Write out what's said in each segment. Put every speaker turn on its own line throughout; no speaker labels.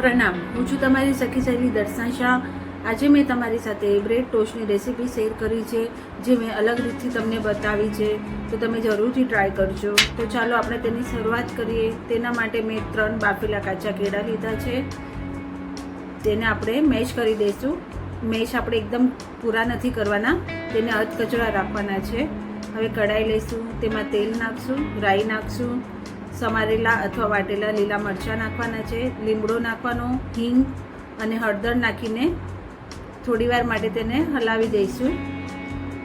પ્રણામ. હું છું તમારી સખી સહેલી દર્શન શાહ. આજે મેં તમારી સાથે બ્રેડ ટોસ્ટની રેસીપી શેર કરી છે, જે મેં અલગ રીતથી તમને બતાવી છે. તો તમે જરૂરથી ટ્રાય કરજો. તો ચાલો આપણે તેની શરૂઆત કરીએ. તેના માટે મેં ત્રણ બાફેલા કાચા કેળા લીધા છે. તેને આપણે મેશ કરી દઈશું. મેશ આપણે એકદમ પૂરા નથી કરવાના. તેને અધકચરા રાખવાના છે. હવે કઢાઈ લઈશું. તેમાં તેલ નાખશું, રાઈ નાખશું. સમારેલા અથવા વાટેલા લીલા મરચાં નાખવાના છે, લીમડો નાખવાનો, હિંગ અને હળદર નાખીને થોડીવાર માટે તેને હલાવી દઈશું.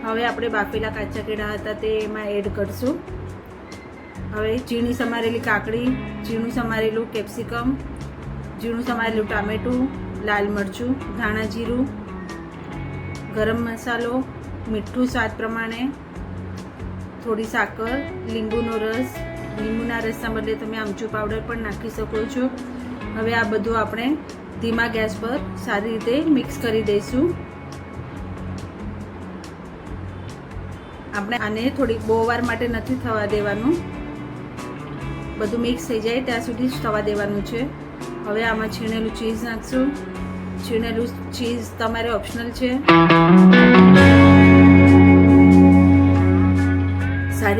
હવે આપણે બાફેલા કાચા કેળા હતા તે એમાં એડ કરશું. હવે ઝીણી સમારેલી કાકડી, ઝીણું સમારેલું કેપ્સિકમ, ઝીણું સમારેલું ટામેટું, લાલ મરચું, ધાણા જીરું, ગરમ મસાલો, મીઠું સ્વાદ પ્રમાણે, થોડી સાકર, લીંબુનો રસ લીંબુના રસના બદલે તમે આમચૂર પાવડર પણ નાખી શકો છો. હવે આ બધું આપણે ધીમા ગેસ પર સારી રીતે મિક્સ કરી દઈશું. આપણે આને થોડીક બહુ વાર માટે નથી થવા દેવાનું. બધું મિક્સ થઈ જાય ત્યાં સુધી જ થવા દેવાનું છે. હવે આમાં છીણેલું ચીઝ નાખશું. છીણેલું ચીઝ તમારે ઓપ્શનલ છે.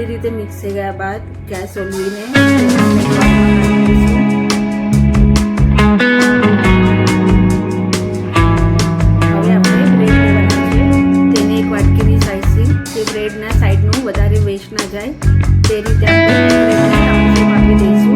સારી રીતે મિક્સ થઈ ગયા બાદ ગેસ ઓલવીને બ્રેડના સાઈડનું વધારે વેસ્ટ ના જાય, તે રીતે આપણે દઈશું.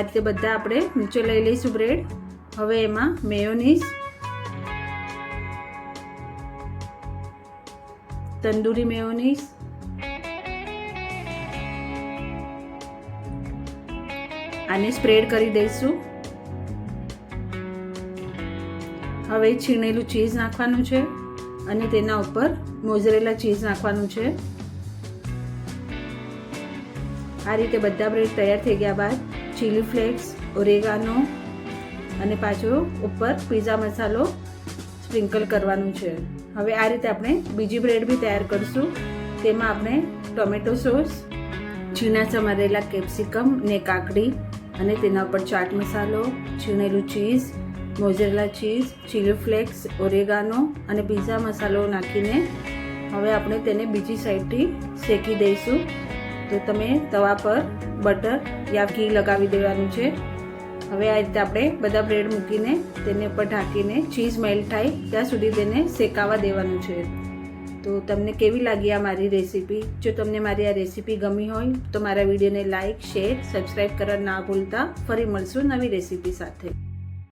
આ રીતે બધા આપણે નીચે લઈ લઈશું બ્રેડ. હવે એમાં મેયોનીઝ, તંદૂરી મેયોનીઝ, આને સ્પ્રેડ કરી દઈશું. હવે છીણેલું ચીઝ નાખવાનું છે અને તેના ઉપર મોઝરેલા ચીઝ નાખવાનું છે. આ રીતે બધા બ્રેડ તૈયાર થઈ ગયા બાદ ચીલી ફ્લેક્સ ઓરેગાનો અને પાછો ઉપર પીઝા મસાલો સ્પ્રિંકલ કરવાનું છે. હવે આ રીતે આપણે બીજી બ્રેડ બી તૈયાર કરીશું. તેમાં આપણે ટોમેટો સોસ ઝીણા સમારેલા કેપ્સિકમ ને કાકડી અને તેના ઉપર ચાટ મસાલો, છીણેલું cheese mozzarella cheese chilli flakes oregano અને પીઝા મસાલો નાખીને હવે આપણે તેને બીજી સાઈડથી શેકી દઈશું. તો તમે તવા પર બટર યા ઘી લગાવી દેવાનું છે. હવે આ રીતે આપણે બધા બ્રેડ મૂકીને તેને ઉપર ઢાંકીને ચીઝ મેલ્ટ થાય ત્યાં સુધી તેને શેકાવા દેવાનું છે. તો તમને કેવી લાગી આ મારી રેસીપી? જો તમને મારી આ રેસીપી ગમી હોય તો મારા વિડીયોને લાઇક શેર સબસ્ક્રાઈબ કરવા ના ભૂલતા. ફરી મળશું નવી રેસીપી સાથે.